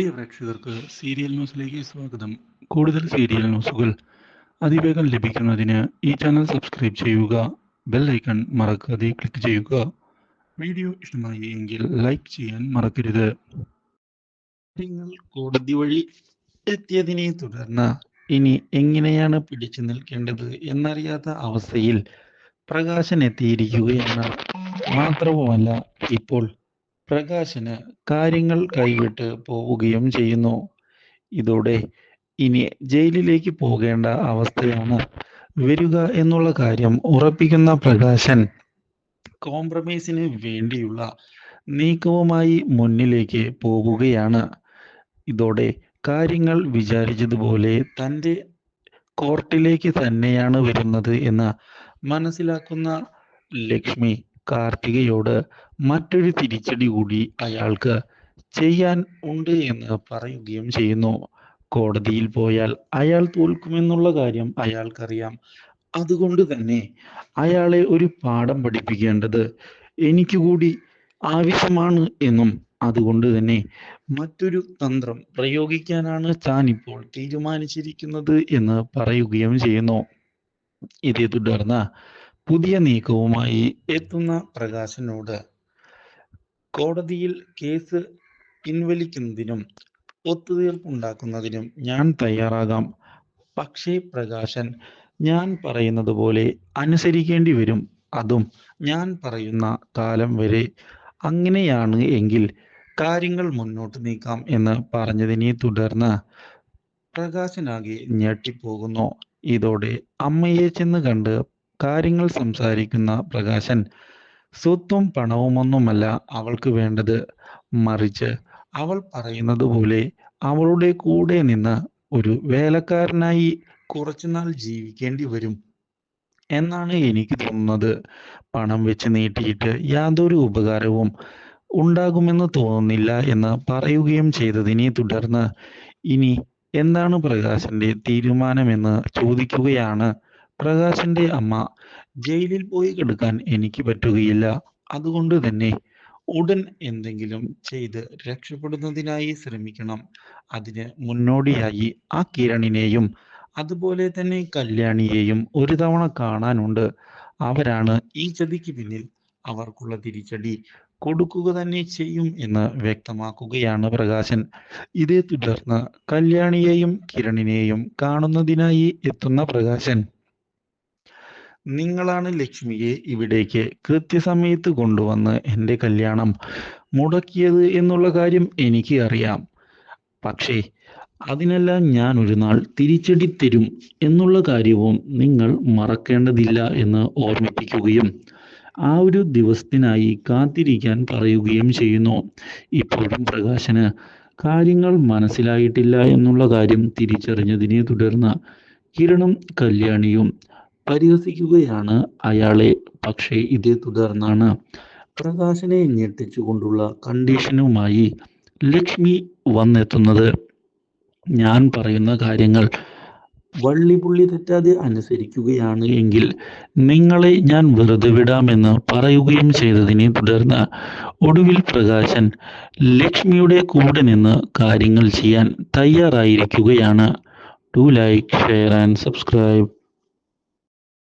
പ്രിയ പ്രേക്ഷകർക്ക് സീരിയൽ ന്യൂസിലേക്ക് സ്വാഗതം. കൂടുതൽ സീരിയൽ ന്യൂസുകൾ അതിവേഗം ലഭിക്കുന്നതിന് ഈ ചാനൽ സബ്സ്ക്രൈബ് ചെയ്യുക ബെൽ ഐക്കൺ മറക്കാതെ ക്ലിക്ക് ചെയ്യുക. വീഡിയോ ഇഷ്ടമായി എങ്കിൽ ലൈക്ക് ചെയ്യാൻ മറക്കരുത്. നിങ്ങൾ കോടതി വഴി എത്തിയതിനെ തുടർന്ന് ഇനി എങ്ങനെയാണ് പിടിച്ചു നിൽക്കേണ്ടത് എന്നറിയാത്ത അവസ്ഥയിൽ പ്രകാശൻ എത്തിയിരിക്കുകയാണ് മാത്രവുമല്ല ഇപ്പോൾ പ്രകാശന് കാര്യങ്ങൾ കൈവിട്ട് പോവുകയും ചെയ്യുന്നു. ഇതോടെ ഇനി ജയിലിലേക്ക് പോകേണ്ട അവസ്ഥയാണ് വരിക എന്നുള്ള കാര്യം ഉറപ്പിക്കുന്ന പ്രകാശൻ കോംപ്രമൈസിന് വേണ്ടിയുള്ള നീക്കവുമായി മുന്നിലേക്ക് പോവുകയാണ്. ഇതോടെ കാര്യങ്ങൾ വിചാരിച്ചതുപോലെ തന്റെ കോർട്ടിലേക്ക് തന്നെയാണ് വരുന്നത് എന്ന് മനസ്സിലാക്കുന്ന ലക്ഷ്മി കാർത്തികയോട് മറ്റൊരു തിരിച്ചടി കൂടി അയാൾക്ക് ചെയ്യാൻ ഉണ്ട് എന്ന് പറയുകയും ചെയ്യുന്നു. കോടതിയിൽ പോയാൽ അയാൾ തോൽക്കുമെന്നുള്ള കാര്യം അയാൾക്കറിയാം. അതുകൊണ്ട് തന്നെ അയാളെ ഒരു പാഠം പഠിപ്പിക്കേണ്ടത് എനിക്ക് കൂടി ആവശ്യമാണ് എന്നും അതുകൊണ്ട് തന്നെ മറ്റൊരു തന്ത്രം പ്രയോഗിക്കാനാണ് താൻ ഇപ്പോൾ തീരുമാനിച്ചിരിക്കുന്നത് എന്ന് പറയുകയും ചെയ്യുന്നു. ഇതേ തുടർന്ന് പുതിയ നീക്കവുമായി എത്തുന്ന പ്രകാശനോട് കോടതിയിൽ കേസ് പിൻവലിക്കുന്നതിനും ഒത്തുതീർപ്പുണ്ടാക്കുന്നതിനും ഞാൻ തയ്യാറാകാം. പക്ഷേ പ്രകാശൻ ഞാൻ പറയുന്നത് പോലെ അനുസരിക്കേണ്ടി വരും. അതും ഞാൻ പറയുന്ന കാലം വരെ അങ്ങനെയാണ് എങ്കിൽ കാര്യങ്ങൾ മുന്നോട്ട് നീക്കാം എന്ന് പറഞ്ഞതിനെ തുടർന്ന് പ്രകാശനാകെ ഞെട്ടിപ്പോകുന്നു. ഇതോടെ അമ്മയെ ചെന്ന് കണ്ട് കാര്യങ്ങൾ സംസാരിക്കുന്ന പ്രകാശൻ സ്വത്തും പണവുമൊന്നുമല്ല അവൾക്ക് വേണ്ടത്. മറിച്ച് അവൾ പറയുന്നത് പോലെ അവളുടെ കൂടെ നിന്ന് ഒരു വേലക്കാരനായി കുറച്ചുനാൾ ജീവിക്കേണ്ടി വരും. എന്നാണ് എനിക്ക് തോന്നുന്നത്. പണം വെച്ച് നീട്ടിയിട്ട് യാതൊരു ഉപകാരവും ഉണ്ടാകുമെന്ന് തോന്നുന്നില്ല എന്ന് പറയുകയും ചെയ്തതിനെ തുടർന്ന് ഇനി എന്താണ് പ്രകാശന്റെ തീരുമാനമെന്ന് ചോദിക്കുകയാണ് പ്രകാശന്റെ അമ്മ ജയിലിൽ പോയി കിടക്കാൻ എനിക്ക് പറ്റുകയില്ല. അതുകൊണ്ട് തന്നെ ഉടൻ എന്തെങ്കിലും ചെയ്ത് രക്ഷപ്പെടുന്നതിനായി ശ്രമിക്കണം. അതിന് മുന്നോടിയായി ആ കിരണിനെയും അതുപോലെ തന്നെ കല്യാണിയെയും ഒരു തവണ കാണാനുണ്ട്. അവരാണ് ഈ ചതിക്ക് പിന്നിൽ അവർക്കുള്ള തിരിച്ചടി. കൊടുക്കുക തന്നെ ചെയ്യും എന്ന് വ്യക്തമാക്കുകയാണ് പ്രകാശൻ. ഇതേ തുടർന്ന് കല്യാണിയെയും കിരണിനെയും കാണുന്നതിനായി എത്തുന്ന പ്രകാശൻ നിങ്ങളാണ് ലക്ഷ്മിയെ ഇവിടേക്ക് കൃത്യസമയത്ത് കൊണ്ടുവന്ന് എന്റെ കല്യാണം മുടക്കിയത് എന്നുള്ള കാര്യം എനിക്ക് അറിയാം. പക്ഷേ അതിനെല്ലാം ഞാൻ ഒരു നാൾ തിരിച്ചടി തരും എന്നുള്ള കാര്യവും നിങ്ങൾ മറക്കേണ്ടതില്ല എന്ന് ഓർമ്മിപ്പിക്കുകയും ആ ഒരു ദിവസത്തിനായി കാത്തിരിക്കാൻ പറയുകയും ചെയ്യുന്നു. ഇപ്പോഴും പ്രകാശന് കാര്യങ്ങൾ മനസ്സിലായിട്ടില്ല എന്നുള്ള കാര്യം തിരിച്ചറിഞ്ഞതിനെ തുടർന്ന് കിരണും കല്യാണിയും പരിഹസിക്കുകയാണ് അയാളെ. പക്ഷേ ഇതേ തുടർന്നാണ് പ്രകാശനെ ഞെട്ടിച്ചുകൊണ്ടുള്ള കണ്ടീഷനുമായി ലക്ഷ്മി വന്നെത്തുന്നത്. ഞാൻ പറയുന്ന കാര്യങ്ങൾ വള്ളി പുള്ളി തെറ്റാതെ അനുസരിക്കുകയാണ് എങ്കിൽ നിങ്ങളെ ഞാൻ വെറുതെ വിടാമെന്ന് പറയുകയും ചെയ്തതിനെ തുടർന്ന് ഒടുവിൽ പ്രകാശൻ ലക്ഷ്മിയുടെ കൂടെ നിന്ന് കാര്യങ്ങൾ ചെയ്യാൻ തയ്യാറായിരിക്കുകയാണ്. To like share and subscribe